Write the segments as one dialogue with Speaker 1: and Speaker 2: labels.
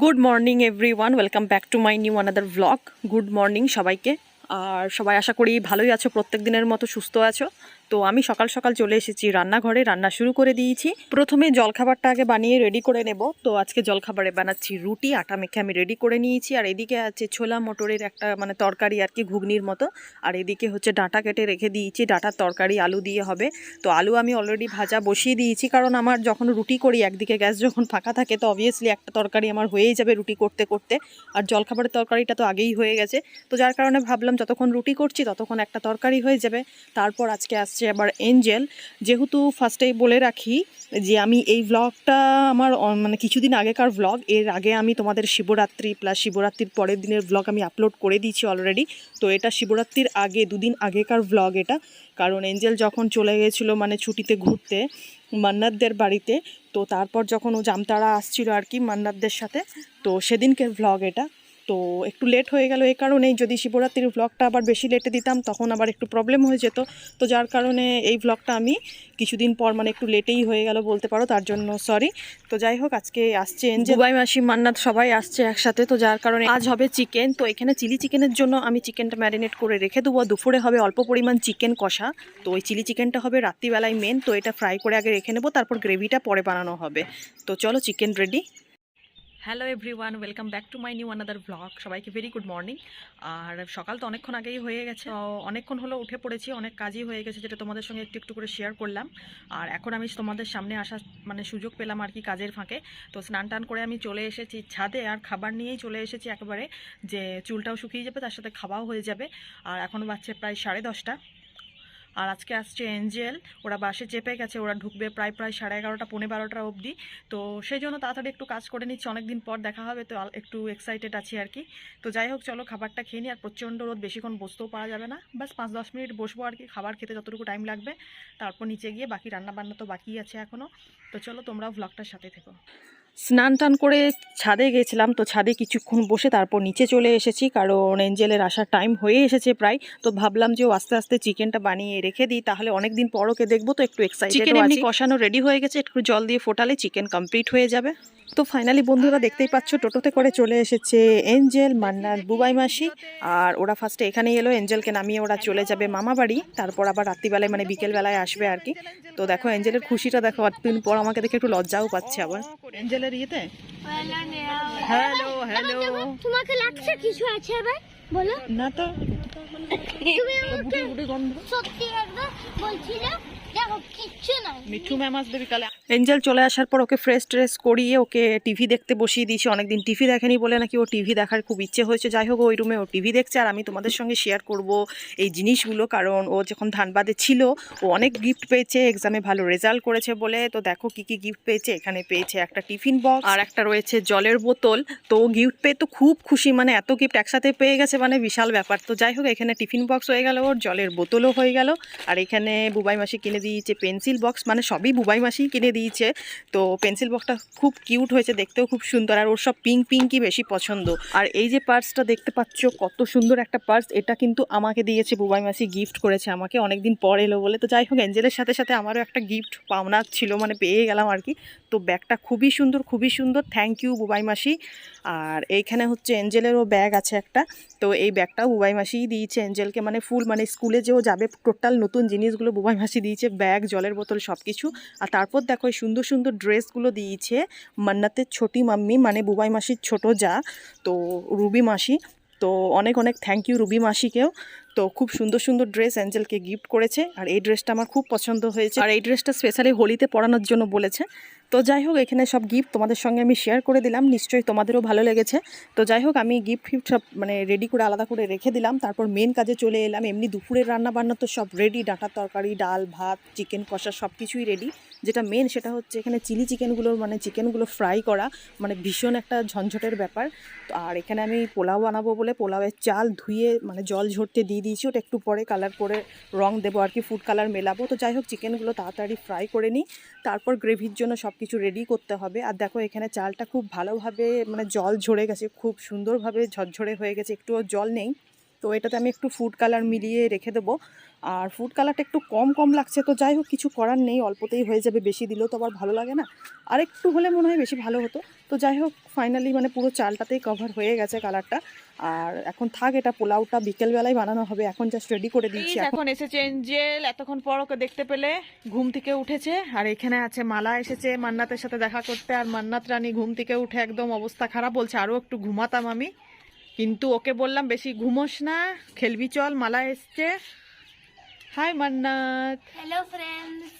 Speaker 1: Good morning everyone welcome back to my new another blog good morning সবাইকে। আর সবাই আশা করি ভালোই আছো, প্রত্যেক দিনের মতো সুস্থ আছো। তো আমি সকাল সকাল চলে এসেছি রান্নাঘরে, রান্না শুরু করে দিয়েছি। প্রথমে জলখাবারটা আগে বানিয়ে রেডি করে নেব। তো আজকে জলখাবারে বানাচ্ছি রুটি, আটা মেখে আমি রেডি করে নিয়েছি। আর এদিকে আছে ছোলা মটরের একটা মানে তরকারি আর কি ঘুগনির মতো। আর এদিকে হচ্ছে ডাঁটা কেটে রেখে দিয়েছি। ডাঁটার তরকারি আলু দিয়ে হবে। তো আলু আমি অলরেডি ভাজা বসিয়ে দিয়েছি। কারণ আমার যখন রুটি করি, একদিকে গ্যাস যখন ফাঁকা থাকে, তো অবভিয়াসলি একটা তরকারি আমার হয়েই যাবে রুটি করতে করতে। আর জলখাবারের তরকারিটা তো আগেই হয়ে গেছে। তো যার কারণে ভাবলাম যতক্ষণ রুটি করছি, ততক্ষণ একটা তরকারি হয়ে যাবে। তারপর আজকে আসছে আবার এঞ্জেল যেহেতু ফার্স্টেই বলে রাখি যে আমি এই ভ্লগটা আমার মানে কিছুদিন আগেকার ভ্লগ এর আগে আমি তোমাদের শিবরাত্রি প্লাস শিবরাত্রির পরের দিনের ভ্লগ আমি আপলোড করে দিয়েছি অলরেডি তো এটা শিবরাত্রির আগে, দুদিন আগেকার ভ্লগ এটা। কারণ এঞ্জেল যখন চলে গেছিল মানে ছুটিতে ঘুরতে মান্নাতদের বাড়িতে, তো তারপর যখন ও জামতারা আসছিল আর কি মান্নাতদের সাথে, তো সেদিনকের ভ্লগ এটা। তো একটু লেট হয়ে গেল এই কারণেই যদি শিবরাত্রির ভ্লগটা আবার বেশি লেটে দিতাম, তখন আবার একটু প্রবলেম হয়ে যেত। তো যার কারণে এই ভ্লগটা আমি কিছুদিন পর মানে একটু লেটেই হয়ে গেল বলতে পারো, তার জন্য সরি তো যাই হোক, আজকে আসছে দুবাই মাসি, মান্নাত সবাই আসছে একসাথে, তো যার কারণে আজ হবে চিকেন তো এখানে চিলি চিকেনের জন্য আমি চিকেনটা ম্যারিনেট করে রেখে দেবো। দুপুরে হবে অল্প পরিমাণ চিকেন কষা। তো ওই চিলি চিকেনটা হবে রাত্রিবেলায় মেন তো এটা ফ্রাই করে আগে রেখে নেব, তারপর গ্রেভিটা পরে বানানো হবে। তো চলো chicken ready hello everyone welcome back to my new another blog সবাইকে ভেরি গুড মর্নিং আর সকাল তো অনেকক্ষণ আগেই হয়ে গেছে। অনেকক্ষণ হলো উঠে পড়েছি, অনেক কাজই হয়ে গেছে যেটা তোমাদের সঙ্গে একটু একটু করে শেয়ার করলাম। আর এখন আমি তোমাদের সামনে আসার মানে সুযোগ পেলাম আর কি কাজের ফাঁকে। তো স্নান টান করে আমি চলে এসেছি ছাদে আর খাবার নিয়েই চলে এসেছি একেবারে যে চুলটাও শুকিয়ে যাবে, তার সাথে খাওয়াও হয়ে যাবে। আর এখন বাচ্চা প্রায় সাড়ে দশটা। আর আজকে আসছে এঞ্জেল। ওরা বাসে চেপে গেছে, ওরা ঢুকবে প্রায় প্রায় সাড়ে এগারোটা, পৌনে বারোটা অবধি। তো সেই জন্য তাড়াতাড়ি একটু কাজ করে নিচ্ছি, অনেকদিন পর দেখা হবে, তো একটু এক্সাইটেড আছি আর কি। তো যাই হোক, চলো খাবারটা খেয়ে নিই, আর প্রচণ্ড রোদ, বেশিক্ষণ বসতেও পারা যাবে না। বাস পাঁচ দশ মিনিট বসবো আর কি, খাবার খেতে যতটুকু টাইম লাগবে। তারপর নিচে গিয়ে বাকি রান্না বান্না তো বাকি আছে এখনও তো চলো তোমরাও ভ্লগটার সাথে থেকো। স্নান টান করে ছাদে গেছিলাম তো ছাদে কিছুক্ষণ বসে তারপর নিচে চলে এসেছি। কারণ এঞ্জেলের আসার টাইম হয়ে এসেছে প্রায় তো ভাবলাম যে ও আস্তে আস্তে চিকেনটা বানিয়ে রেখে দিই তাহলে অনেক দিন পর ওকে দেখব তো একটু এক্সাইটেড চিকেন এমনি কষানো রেডি হয়ে গেছে একটু জল দিয়ে ফোটালে চিকেন কমপ্লিট হয়ে যাবে। তো ফাইনালি বন্ধুরা দেখতেই পাচ্ছ টোটোতে করে চলে এসেছে এঞ্জেল মান্নার বুবাই মাসি। আর ওরা ফার্স্টে এখানে এলো এঞ্জেলকে নামিয়ে ওরা চলে যাবে মামা বাড়ি। তারপর আবার রাত্রিবেলায় মানে বিকেলবেলায় আসবে আর কি। তো দেখো এঞ্জেলের খুশিটা দেখো আর দিন পর আমাকে দেখে একটু লজ্জাও পাচ্ছে আবার। এঞ্জেলের ইয়েতে হ্যালো। হ্যালো
Speaker 2: তোমাকে লাগছে? কিছু আছে এবার? বলো।
Speaker 1: না তো।
Speaker 2: তুমি সত্যি একবার বলছিলে
Speaker 1: মিঠু ম্যাম আসবে বিকালে। এঞ্জেল চলে আসার পর ওকে ফ্রেশ ট্রেস করিয়ে ওকে টিভি দেখতে বসিয়ে দিয়েছি। অনেকদিন টিভি দেখেনি বলে নাকি ও টিভি দেখার খুব ইচ্ছে হয়েছে। যাই হোক ওই রুমে ও টিভি দেখছে আর আমি তোমাদের সঙ্গে শেয়ার করব এই জিনিসগুলো। কারণ ও যখন ধানবাদে ছিল ও অনেক গিফট পেয়েছে এক্সামে ভালো রেজাল্ট করেছে বলে। তো দেখো কি কি গিফট পেয়েছে। এখানে পেয়েছে একটা টিফিন বক্স আর একটা রয়েছে জলের বোতল। তো গিফট পেয়ে তো খুব খুশি। মানে এত গিফট একসাথে পেয়ে গেছে মানে বিশাল ব্যাপার। তো যাই হোক এখানে টিফিন বক্স হয়ে গেল ওর জলের বোতলও হয়ে গেল। আর এখানে বুবাই মাসি কিনে দিয়েছে পেন্সিল বক্স মানে সবই বুবাই মাসি কিনে দিয়েছে। তো পেন্সিল বক্সটা খুব কিউট হয়েছে, দেখতেও খুব সুন্দর। আর ওর সব পিঙ্ক পিঙ্কই বেশি পছন্দ। আর এই যে পার্সটা দেখতে পাচ্ছ, কত সুন্দর একটা পার্স। এটা কিন্তু আমাকে দিয়েছে, বুবাই মাসি গিফট করেছে আমাকে অনেকদিন পর এলো বলে। তো যাই হোক অ্যাঞ্জেলের সাথে সাথে আমারও একটা গিফট পাওনা ছিল মানে পেয়ে গেলাম আর কি। তো ব্যাগটা খুবই সুন্দর খুবই সুন্দর। থ্যাংক ইউ বুবাই মাসি। আর এইখানে হচ্ছে অ্যাঞ্জেলেরও ব্যাগ আছে একটা। তো এই ব্যাগটাও বুবাই মাসিই দিয়েছে অ্যাঞ্জেলকে মানে ফুল মানে স্কুলে যেও যাবে, টোটাল নতুন জিনিসগুলো বুবাই মাসি দিয়েছে। ব্যাগ, জলের বোতল সব কিছু আর তারপর দেখো এই সুন্দর সুন্দর ড্রেসগুলো দিয়েছে মান্নাতের ছোটি মাম্মি মানে বুবাই মাসির ছোট যা, তো রুবি মাসি। তো অনেক অনেক থ্যাংক ইউ রুবি মাসিকেও। তো খুব সুন্দর সুন্দর ড্রেস অ্যাঞ্জেলকে গিফট করেছে। আর এই ড্রেসটা আমার খুব পছন্দ হয়েছে। আর এই ড্রেসটা স্পেশালি হোলিতে পরানোর জন্য বলেছে। তো যাই হোক, এখানে সব গিফট তোমাদের সঙ্গে আমি শেয়ার করে দিলাম। নিশ্চয়ই তোমাদেরও ভালো লেগেছে। তো যাই হোক, আমি গিফট ফিফট সব মানে রেডি করে, আলাদা করে রেখে দিলাম। তারপর মেন কাজে চলে এলাম। এমনি দুপুরের রান্না বান্না তো সব রেডি ডাঁটার তরকারি, ডাল, ভাত চিকেন কষা সব কিছুই রেডি যেটা মেন সেটা হচ্ছে এখানে চিলি চিকেনগুলো মানে চিকেনগুলো ফ্রাই করা। মানে ভীষণ একটা ঝঞ্ঝটের ব্যাপার। তো আর এখানে আমি পোলাও বানাবো বলে পোলাওয়ের চাল ধুয়ে মানে জল ঝরতে দিয়ে দিয়েছি। ওটা একটু পরে কালার করে রং দেবো আর কি ফুড কালার মেলাবো। তো যাই হোক চিকেনগুলো তাড়াতাড়ি ফ্রাই করে নিই। তারপর গ্রেভির জন্য সব কিছু রেডি করতে হবে। আর দেখো, এখানে চালটা খুব ভালোভাবে মানে জল ঝরে গেছে, খুব সুন্দরভাবে ঝরঝরে হয়ে গেছে, একটুও জল নেই। তো এটাতে আমি একটু ফুড কালার মিলিয়ে রেখে দেবো। আর ফুড কালারটা একটু কম কম লাগছে তো যাই হোক কিছু করার নেই অল্পতেই হয়ে যাবে বেশি দিলেও তো আবার ভালো লাগে না। আর একটু হলে মনে হয় বেশি ভালো হতো। তো যাই হোক ফাইনালি মানে পুরো চালটাতেই কভার হয়ে গেছে কালারটা আর এখন থাক এটা পোলাওটা বিকেলবেলায় বানানো হবে। এখন জাস্ট রেডি করে দিচ্ছি এখন এসেছে এঞ্জেল। এতক্ষণ পর ওকে দেখতে পেলে ঘুম থেকে উঠেছে। আর এখানে আছে মালা এসেছে মান্নাতের সাথে দেখা করতে। আর মান্নাত রানী ঘুম থেকে উঠে একদম অবস্থা খারাপ বলছে আরও একটু ঘুমাতাম আমি। কিন্তু ওকে বললাম বেশি ঘুমোস না খেলবি চল মালা এসছে। হাই মান্নাত।
Speaker 2: হ্যালো ফ্রেন্ডস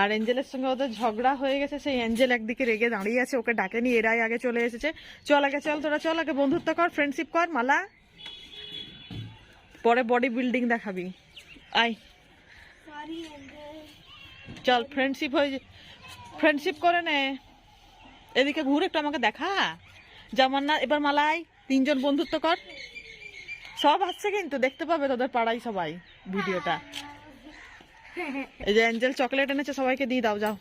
Speaker 1: আর এঞ্জেলের সঙ্গে ওদের ঝগড়া হয়ে গেছে সেই এঞ্জেল একদিকে রেগে দাঁড়িয়ে আছে ওকে ডাকে ডাকেনি এরাই আগে চলে এসেছে। চল আগে চল তোরা চল আগে বন্ধুত্ব কর ফ্রেন্ডশিপ কর মালা। পরে বডি বিল্ডিং দেখাবি। আই চল ফ্রেন্ডশিপ হয়ে ফ্রেন্ডশিপ করে নে। এদিকে ঘুরে একটু আমাকে দেখা। যেমন না এবার মালাই তিনজন বন্ধুত্ব কর। সব আসছে কিন্তু, দেখতে পাবে তোদের পাড়ায় সবাই ভিডিওটা। এই যে অ্যাঞ্জেল চকলেট এনেছে, সবাইকে দিয়ে দাও, যাও।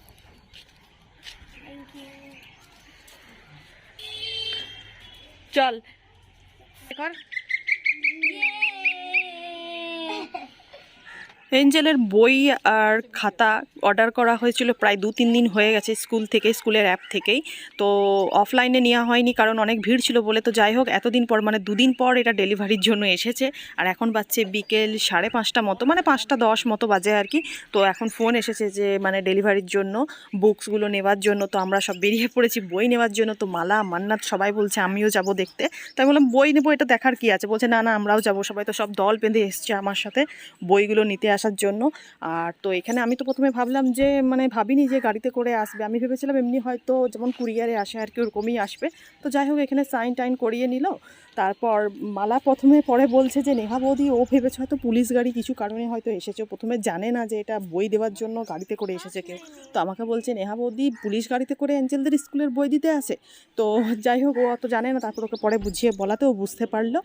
Speaker 1: চল। কর। এঞ্জেলের বই আর খাতা অর্ডার করা হয়েছিল প্রায় দু তিন দিন হয়ে গেছে স্কুল থেকে, স্কুলের অ্যাপ থেকেই। তো অফলাইনে নেওয়া হয়নি কারণ অনেক ভিড় ছিল বলে। তো যাই হোক, এতদিন পর মানে দুদিন পর এটা ডেলিভারির জন্য এসেছে। আর এখন বাজছে বিকেল সাড়ে পাঁচটা মতো মানে পাঁচটা দশ মতো বাজে আর কি। তো এখন ফোন এসেছে যে মানে ডেলিভারির জন্য বুকসগুলো নেওয়ার জন্য। তো আমরা সব বেরিয়ে পড়েছি বই নেওয়ার জন্য। তো মালা, মান্নাত সবাই বলছে, আমিও যাব দেখতে। তাই বললাম, বই নেব, এটা দেখার কি আছে? বলছে, না না, আমরাও যাব। সবাই তো সব দল বেঁধে এসছে আমার সাথে। বইগুলো নিতে আসার জন্য। আর তো এখানে আমি তো প্রথমে ভাবলাম যে মানে ভাবিনি যে গাড়িতে করে আসবে। আমি ভেবেছিলাম এমনি হয়তো যেমন কুরিয়ারে আসে আর কি, ওরকমই আসবে। তো যাই হোক, এখানে সাইন টাইন করিয়ে নিল। তারপর মালা প্রথমে পরে বলছে যে, নেহা বৌদি, ও ভেবেছে হয়তো পুলিশ গাড়ি কিছু কারণে হয়তো এসেছে। প্রথমে জানে না যে এটা বই দেওয়ার জন্য গাড়িতে করে এসেছে কেউ। তো আমাকে বলছে, নেহা বৌদি, পুলিশ গাড়িতে করে অ্যাঞ্জেলদের স্কুলের বই দিতে আসে? তো যাই হোক, ও অত জানে না। তারপর ওকে পরে বুঝিয়ে বলাতেও বুঝতে পারল।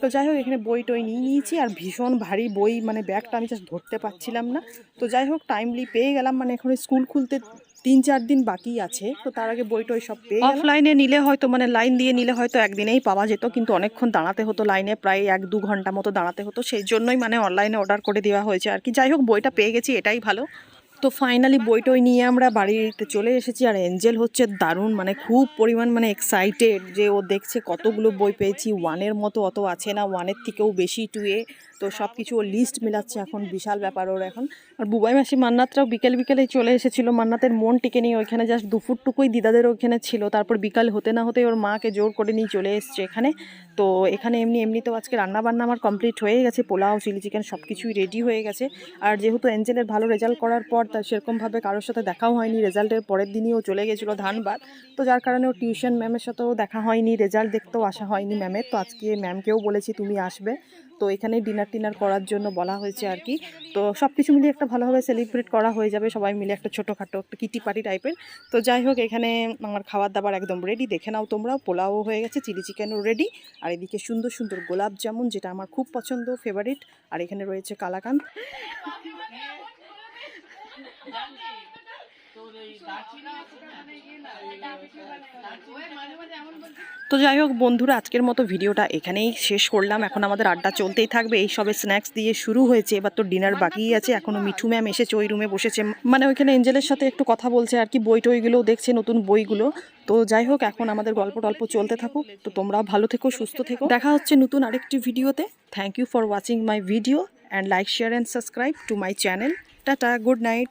Speaker 1: তো যাই হোক, এখানে বই টই নিয়ে নিয়েছি আর ভীষণ ভারী বই মানে ব্যাগটা আমি জাস্ট ধরতে পারছিলাম না। তো যাই হোক টাইমলি পেয়ে গেলাম। মানে এখন স্কুল খুলতে তিন চার দিন বাকি আছে, তো তার আগে বই টই সব পেয়ে অফলাইনে নিলে হয়তো মানে লাইন দিয়ে নিলে হয়তো একদিনেই পাওয়া যেত, কিন্তু অনেকক্ষণ দাঁড়াতে হতো লাইনে প্রায় এক দু ঘণ্টা মতো দাঁড়াতে হতো। সেই জন্যই মানে অনলাইনে অর্ডার করে দেওয়া হয়েছে আর কি। যাই হোক, বইটা পেয়ে গেছি, এটাই ভালো। তো ফাইনালি বইটই নিয়ে আমরা বাড়িতে চলে এসেছি আর এঞ্জেল হচ্ছে দারুণ মানে খুব পরিমাণ মানে এক্সাইটেড যে ও দেখছে কতগুলো বই পেয়েছি ওয়ানের মতো অত আছে না ওয়ানের থেকেও বেশি টুয়ে তো সব কিছু ও লিস্ট মেলাচ্ছে এখন, বিশাল ব্যাপার ওর এখন। আর বুবাই মাসি, মান্নাতরাও বিকেল বিকেলেই চলে এসেছিল, মান্নাতের মন টিকে নিয়ে ওইখানে জাস্ট দুপুরটুকুই দিদাদের ওইখানে ছিল, তারপর বিকাল হতে না হতে ওর মাকে জোর করে নিয়ে চলে এসছে এখানে। তো এখানে এমনি এমনিতেও আজকে রান্না বান্না আমার কমপ্লিট হয়ে গেছে, পোলাও, চিলি চিকেন সব কিছুই রেডি হয়ে গেছে। আর যেহেতু এঞ্জেলের ভালো রেজাল্ট করার পর তার সেরকমভাবে কারোর সাথে দেখাও হয়নি। রেজাল্টের পরের দিনই ও চলে গেছিল ধানবাদ। তো যার কারণে ও টিউশন ম্যামের সাথেও দেখা হয়নি। রেজাল্ট দেখতেও আসা হয়নি ম্যামের। তো আজকে ম্যামকেও বলেছি, তুমি আসবে। তো এখানে ডিনার টিনার করার জন্য বলা হয়েছে আর কি। তো সব কিছু মিলিয়ে একটা ভালোভাবে সেলিব্রেট করা হয়ে যাবে। সবাই মিলে একটা ছোটোখাটো একটা কিটি পার্টি টাইপের তো যাই হোক, এখানে আমার খাবার দাবার একদম রেডি দেখে নাও তোমরাও। পোলাও হয়ে গেছে চিলি চিকেনও রেডি আর এদিকে সুন্দর সুন্দর গোলাপ জামুন, যেটা আমার খুব পছন্দ ফেভারিট আর এখানে রয়েছে কালাকান্দ। তো যাই হোক বন্ধুরা, আজকের মতো ভিডিওটা এখানেই শেষ করলাম। এখন আমাদের আড্ডা চলতেই থাকবে। এই সবে স্ন্যাক্স দিয়ে শুরু হয়েছে। এবার তো ডিনার বাকিই আছে। এখনও মিঠু ম্যাম এসেছে, ওই রুমে বসেছে। মানে ওইখানে এঞ্জেলের সাথে একটু কথা বলছে আর কি। বই টইগুলোও দেখছে, নতুন বইগুলো। তো যাই হোক, এখন আমাদের গল্প টল্প চলতে থাকুক। তো তোমরা ভালো থেকো, সুস্থ থেকো। দেখা হচ্ছে নতুন আরেকটি ভিডিওতে। Thank you for watching my video and like share and subscribe to my channel tata good night